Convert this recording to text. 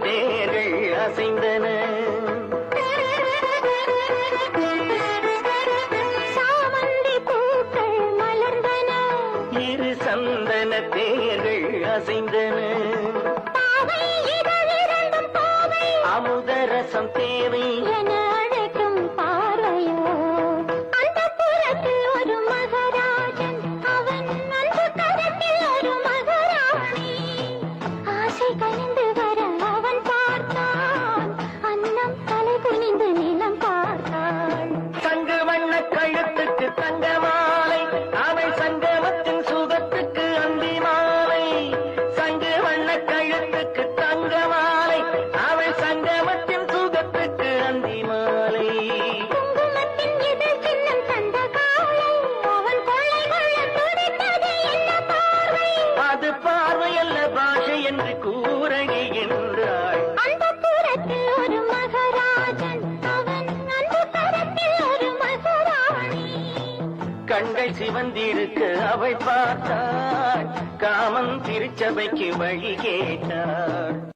வேர்கள் அசைந்தன. சாமந்தி பூக்கள் மலர்ந்தன. இரு சந்தன தேர்கள் அசைந்தன. அமுதரசம் தேவை கண்கள் சிவந்திருக்க அவள் பார்த்தாள். காமன் திருச்சபைக்கு வழி கேட்டாள்.